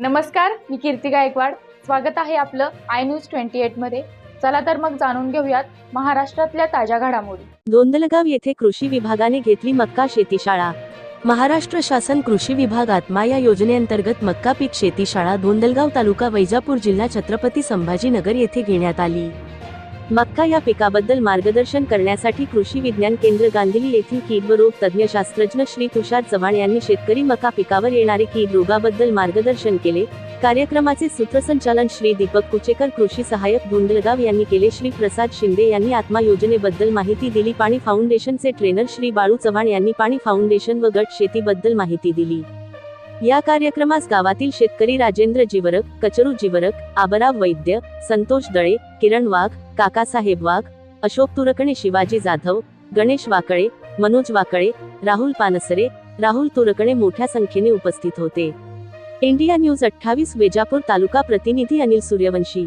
नमस्कार मी कीर्ती गायकवाड. स्वागत आहे आपलं आय न्यूज ट्वेंटी मध्ये. चला तर मग जाणून घेऊयात महाराष्ट्रातल्या ताज्या घडामोडी. दोंदलगाव येथे कृषी विभागाने घेतली मक्का शेतीशाळा. महाराष्ट्र शासन कृषी विभागात माया योजनेअंतर्गत मक्का पीक शेतीशाळा दोंदलगाव तालुका वैजापूर जिल्हा छत्रपती संभाजीनगर येथे घेण्यात आली. मक्का या पिकाबद्दल मार्गदर्शन करण्यासाठी कृषी विज्ञान केंद्र गांधीली येथील कीड व रोग तज्ज्ञ शास्त्रज्ञ श्री तुषार चव्हाण यांनी शेतकरी मका पिकावर येणारे कीड रोगाबद्दल मार्गदर्शन केले. कार्यक्रमाचे सूत्रसंचालन श्री दीपक कुचेकर कृषी सहाय्यक धुंदलगाव यांनी केले. श्री प्रसाद शिंदे यांनी आत्मा योजनेबद्दल माहिती दिली. पाणी फाउंडेशनचे ट्रेनर श्री बाळू चव्हाण यांनी पाणी फाउंडेशन व गट शेतीबद्दल माहिती दिली. या कार्यक्रमास गावातील शेतकरी राजेंद्र जिवरक कचरू जिवरक आबराव वैद्य संतोष दळे किरण वाघ काकासाहेब वाघ अशोक तुरकणे शिवाजी जाधव गणेश वाकळे मनोज वाकळे राहुल पानसरे राहुल तुरकणे मोठ्या संख्येने उपस्थित होते. इंडिया न्यूज अठ्ठावीस वेजापूर तालुका प्रतिनिधी अनिल सूर्यवंशी.